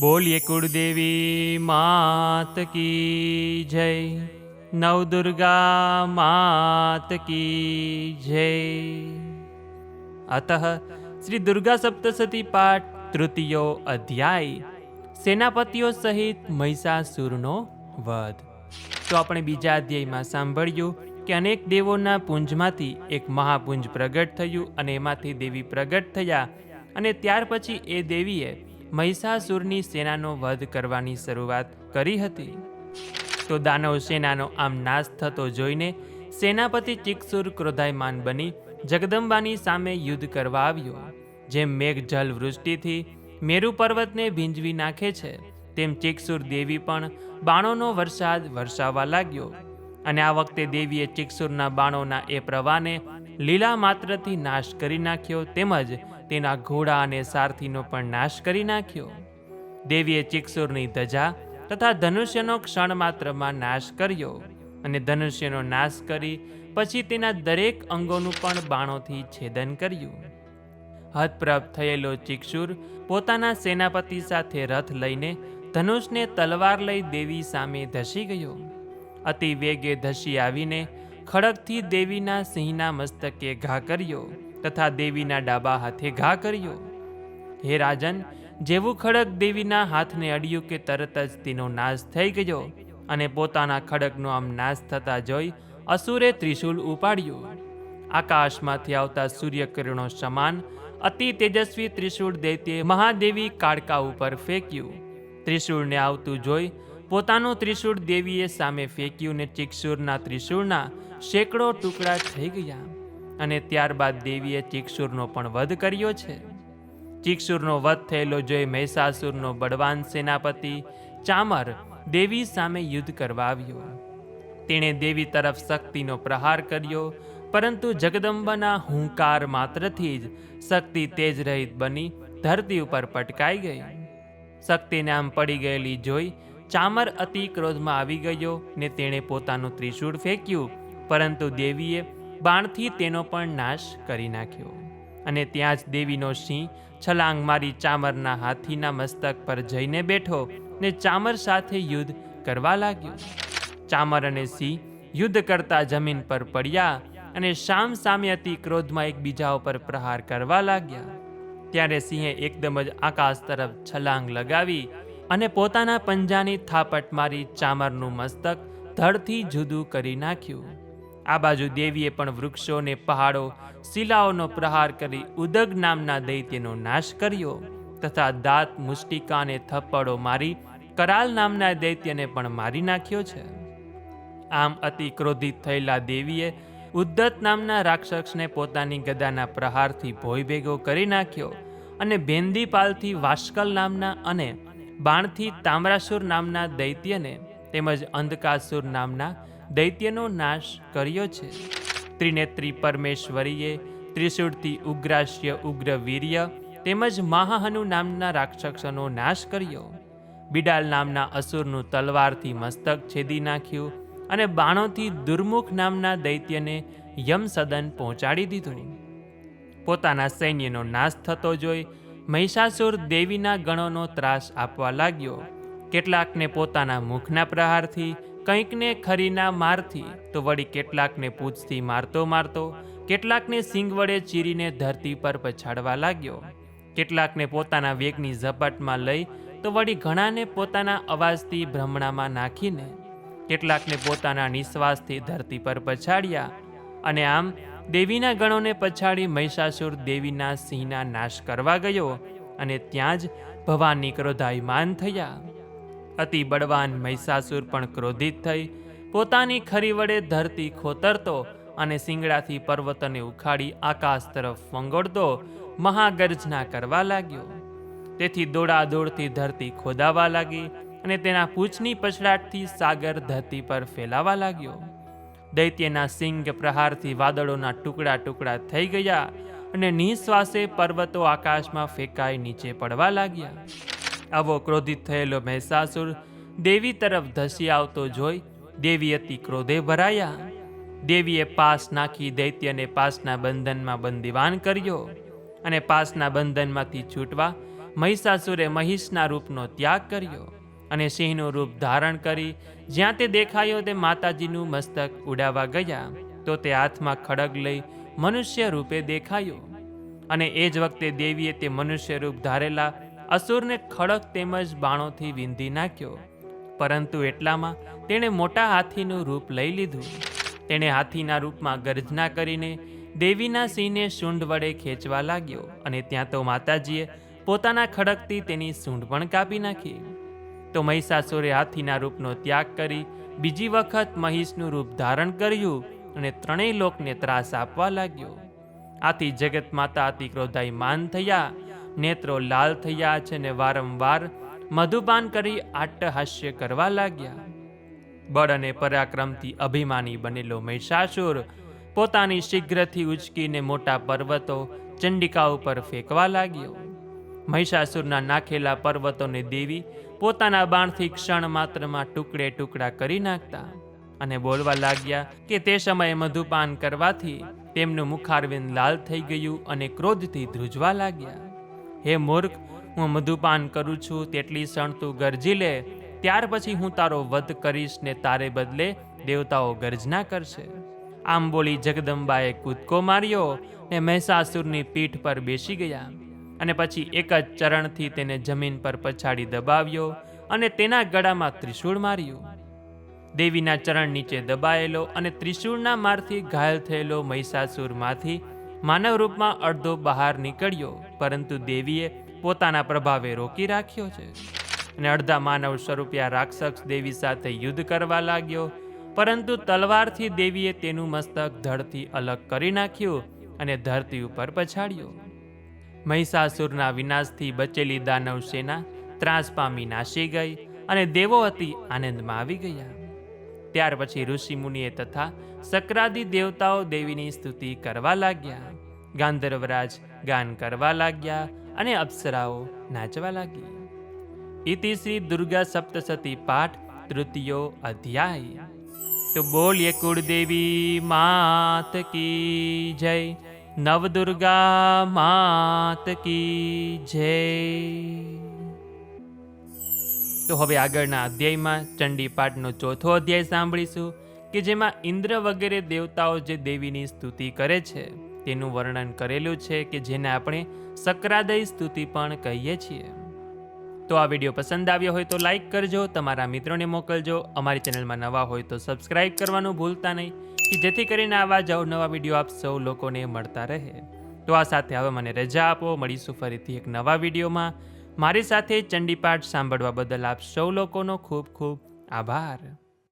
બોલીએ કુળદેવી માત કી જય. નવદુર્ગા માત કી જય. અત શ્રી દુર્ગા સપ્તસતી પાઠ તૃતીયો અધ્યાય, સેનાપતિઓ સહિત મહિષાસુરનો વધ. તો આપણે બીજા અધ્યાયમાં સાંભળ્યું કે અનેક દેવોના પુંજમાંથી એક મહાપુંજ પ્રગટ થયું અને એમાંથી દેવી પ્રગટ થયા અને ત્યાર પછી એ દેવીએ મહિષાસુરની સેનાનો વધ કરવાની શરૂઆત કરી હતી. તો દાનવ સેનાનો આમ નાશ થતો જોઈને સેનાપતિ ચિકસુર ક્રોધાયમાન બની જગદંબાની સામે યુદ્ધ કરવા આવ્યો. જેમ મેઘ જલ વૃષ્ટિથી મેરુ પર્વતને ભીંજવી નાખે છે, તેમ ચિકસુર દેવી પણ બાણોનો વરસાદ વરસાવવા લાગ્યો. અને આ વખતે દેવીએ ચિકસુરના બાણોના એ પ્રવાહને લીલા માત્રથી નાશ કરી નાખ્યો તેમજ તેના ઘોડા અને સારથીનો પણ નાશ કરી નાખ્યો. દેવીએ ચિકસુરની ધજા તથા ધનુષ્યનો ક્ષણ માત્રમાં નાશ કર્યો અને ધનુષ્યનો નાશ કરી પછી તેના દરેક અંગોનું પણ બાણોથી છેદન કર્યું. હતપ્રભ થયેલો ચિક્ષુર પોતાના સેનાપતિ સાથે રથ લઈને ધનુષને તલવાર લઈ દેવી સામે ધસી ગયો. અતિ વેગે ધસી આવીને ખડકથી દેવીના સિંહના મસ્તકે ઘા કર્યો. તથા દેવીના ડાબા હાથે ઘા કર્યો. હે રાજન, જેવું ખડક દેવીના હાથને અડ્યું કે તરત જ તેનો નાશ થઈ ગયો અને પોતાના ખડકનો આમ નાશ થતા જોઈ અસુરે ત્રિશુલ ઉપાડ્યું. આકાશમાંથી આવતા સૂર્યકિરણો સમાન, અતિ તેજસ્વી ત્રિશૂળ દૈત્યે મહાદેવી કાળકા ઉપર ફેંક્યું. ત્રિશૂળને આવતું જોઈ પોતાનું ત્રિશૂળ દેવીએ સામે ફેંક્યું ને ચિક્ષુરના ત્રિશૂળના સેંકડો ટુકડા થઈ ગયા. અને ત્યારબાદ દેવીએ ચિક્ષુરનો પણ વધ કર્યો છે. ચિક્ષુરનો વધ થયેલો જોઈ મહિષાસુરનો બળવાન સેનાપતિ ચામર દેવી સામે યુદ્ધ કરવા આવ્યો. તેણે દેવી તરફ શક્તિનો પ્રહાર કર્યો, પરંતુ જગદંબાના હુંકાર માત્રથી જ શક્તિ તેજ રહિત બની ધરતી ઉપર પટકાઈ ગઈ. શક્તિને આમ પડી ગયેલી જોઈ ચામર અતિ ક્રોધમાં આવી ગયો ને તેણે પોતાનું ત્રિશૂળ ફેંક્યું, પરંતુ દેવીએ બાણથી તેનો પણ નાશ કરી નાખ્યો. અને ત્યાં જ દેવીનો સિંહ છલાંગ મારી ચામરના હાથીના મસ્તક પર જઈને બેઠો ને ચામર સાથે યુદ્ધ કરવા લાગ્યો. ચામર અને સિંહ યુદ્ધ કરતા જમીન પર પડ્યા અને શામ સામે અતિ ક્રોધમાં એકબીજા ઉપર પ્રહાર કરવા લાગ્યા. ત્યારે સિંહે એકદમ જ આકાશ તરફ છલાંગ લગાવી અને પોતાના પંજાની થાપટ મારી ચામરનું મસ્તક ધડથી જુદું કરી નાખ્યું. આ બાજુ દેવીએ પણ વૃક્ષો ને પહાડો, શિલાઓનો પ્રહાર કરી ઉદગ નામના દૈત્યનો નાશ કર્યો તથા દાંત મુષ્ટિકાને થપ્પડો મારી કરાલ નામના દૈત્યને પણ મારી નાખ્યો છે. આમ અતિ ક્રોધિત થયેલા દેવીએ ઉદ્ધત નામના રાક્ષસને પોતાની ગદાના પ્રહારથી ભોય ભેગો કરી નાખ્યો અને ભેંદીપાલથી વાસ્કલ નામના અને બાણથી તામ્રાસુર નામના દૈત્યને તેમજ અંધકાસુર નામના દૈત્યનો નાશ કર્યો છે. ત્રિનેત્રી પરમેશ્વરીએ ત્રિશુળથી ઉગ્રાસ્ય ઉગ્ર વીર્ય તેમજ મહાહનુ નામના રાક્ષસનો નાશ કર્યો. બિડાલ નામના અસુરનું તલવારથી મસ્તક છેદી નાખ્યું અને બાણોથી દુર્મુખ નામના દૈત્યને યમસદન પહોંચાડી દીધું. પોતાના સૈન્યનો નાશ થતો જોઈ મહિષાસુર દેવીના ગણોનો ત્રાસ આપવા લાગ્યો. કેટલાકને પોતાના મુખના પ્રહારથી કંઈકને ખરીના મારથી તો વળી કેટલાકને પૂંછથી મારતો મારતો, કેટલાકને સિંગ વડે ચીરીને ધરતી પર પછાડવા લાગ્યો. કેટલાકને પોતાના વેગની ઝપટમાં લઈ તો વળી ઘણાને પોતાના અવાજથી ભ્રમણામાં નાખીને, કેટલાકને પોતાના નિશ્વાસથી ધરતી પર પછાડ્યા. અને આમ દેવીના ગણોને પછાડી મહિષાસુર દેવીના સિંહના નાશ કરવા ગયો અને ત્યાં જ ભવાની ક્રોધાયમાન થયા. અતિ બળવાન મહિષાસુર પણ ક્રોધિત થઈ. પોતાની ખરી વડે ધરતી ખોતરતો અને સિંગડાથી પર્વતને ઉખાડી આકાશ તરફ ફંગોળતો મહાગર્જના કરવા લાગ્યો. તેથી દોડાદોડથી ધરતી ખોદાવા લાગી અને તેના પૂંછની પછડાટથી સાગર ધરતી પર ફેલાવા લાગ્યો. દૈત્યના સિંગ પ્રહારથી વાદળોના ટુકડા ટુકડા થઈ ગયા અને નિઃશ્વાસે પર્વતો આકાશમાં ફેંકાઈ નીચે પડવા લાગ્યા. આવો ક્રોધિત થયેલો મહેસાસુર દેવી તરફ ધસી આવતો જોઈ દેવી અતિ ક્રોધે ભરાયા. દેવીએ પાસ નાખી દૈત્યને પાસના બંધનમાં બંદીવાન કર્યો અને પાસના બંધનમાંથી છૂટવા મહિષાસુરે મહિષના રૂપનો ત્યાગ કર્યો અને સિંહનું રૂપ ધારણ કરી જ્યાં તે દેખાયો તે માતાજીનું મસ્તક ઉડાવવા ગયા. તો તે હાથમાં ખડગ લઈ મનુષ્ય રૂપે દેખાયો અને એ જ વખતે દેવીએ તે મનુષ્ય રૂપ ધારેલા અસુરને ખડક તેમજ બાણોથી વિંધી નાખ્યો. પરંતુ એટલામાં તેણે મોટા હાથીનું રૂપ લઈ લીધું. તેણે હાથીના રૂપમાં ગર્જના કરીને દેવીના સિંહને સૂંઢ વડે ખેંચવા લાગ્યો અને ત્યાં તો માતાજીએ પોતાના ખડકથી તેની સૂંઢ પણ કાપી નાખી. તો મહિષાસુરે હાથીના રૂપનો ત્યાગ કરી બીજી વખત મહિષનું રૂપ ધારણ કર્યું અને ત્રણેય લોકને ત્રાસ આપવા લાગ્યો. આથી જગત માતા અતિ ક્રોધાયમાન થયા. નેત્રો લાલ થયા છે ને વારંવાર મધુપાન કરી આટ્ટહાસ્ય કરવા લાગ્યા. બળ અને પરાક્રમથી અભિમાની બનેલો મહિષાસુર પોતાની શીઘ્રથી ઉચકીને મોટા પર્વતો ચંડિકા ઉપર ફેંકવા લાગ્યો. મહિષાસુરના નાખેલા પર્વતોને દેવી પોતાના બાણથી ક્ષણ માત્રમાં ટુકડે ટુકડા કરી નાખતા અને બોલવા લાગ્યા કે તે સમયે મધુપાન કરવાથી તેમનું મુખારવિંદ લાલ થઈ ગયું અને ક્રોધથી ધ્રુજવા લાગ્યા. હે મૂર્ખ, હું મધુપાન કરું છું, તેટલી ક્ષણ તું ગરજી લે, ત્યાર પછી હું તારો વધ કરીશ ને તારે બદલે દેવતાઓ ગર્જના કરશે. આમ બોલી જગદંબાએ કૂદકો માર્યો ને મહેસાસુરની પીઠ પર બેસી ગયા અને પછી એક જ ચરણથી તેને જમીન પર પછાડી દબાવ્યો અને તેના ગળામાં ત્રિશૂળ માર્યું. દેવીના ચરણ નીચે દબાયેલો અને ત્રિશૂળના મારથી ઘાયલ થયેલો મહિષાસુરમાંથી માનવ રૂપમાં અડધો બહાર નીકળ્યો, પરંતુ દેવીએ પોતાના પ્રભાવે રોકી રાખ્યો છે. અને અડધા માનવ સ્વરૂપિયા રાક્ષસ દેવી સાથે યુદ્ધ કરવા લાગ્યો, પરંતુ તલવારથી દેવીએ તેનું મસ્તક ધડથી અલગ કરી નાખ્યું અને ધરતી ઉપર પછાડ્યો. મહિષાસુરના વિનાશથી બચેલી દાનવ સેના ત્રાસ પામી નાશી ગઈ અને દેવો અતિ આનંદમાં આવી ગયા. ત્યાર પછી ઋષિ મુનિએ તથા સક્રાદી દેવતાઓ દેવીની સ્તુતિ કરવા લાગ્યા. ગાંધર્વરાજ ગાન કરવા લાગ્યા અને અપ્સરાઓ નાચવા લાગી ઇતિ શ્રી દુર્ગા સપ્તસતી પાઠ, તૃતીયો અધ્યાય. તો બોલીએ કુળદેવી, માત કી જય. નવદુર્ગા, માત કી જય. તો હવે આગળના અધ્યાયમાં ચંડીપાઠનો ચોથો અધ્યાય સાંભળીશું કે જેમાં ઇન્દ્ર વગેરે દેવતાઓ જે દેવીની સ્તુતિ કરે છે, તેનું વર્ણન કરેલું છે કે જેને આપણે સક્રાદય સ્તુતિ પણ કહીએ છીએ. તો આ વીડિયો પસંદ આવ્યો હોય તો લાઇક કરજો, તમારા મિત્રોને મોકલજો, અમારી ચેનલમાં નવા હોય તો સબસ્ક્રાઇબ કરવાનું ભૂલતા નહીં, કે જેથી કરીને આવા જ નવા વીડિયો આપ સૌ લોકોને મળતા રહે. તો આ સાથે હવે મને રજા આપો, મળીશું ફરીથી એક નવા વિડીયોમાં. મારી સાથે ચંડીપાઠ સાંભળવા બદલ આપ સૌ લોકોનો ખૂબ ખૂબ આભાર.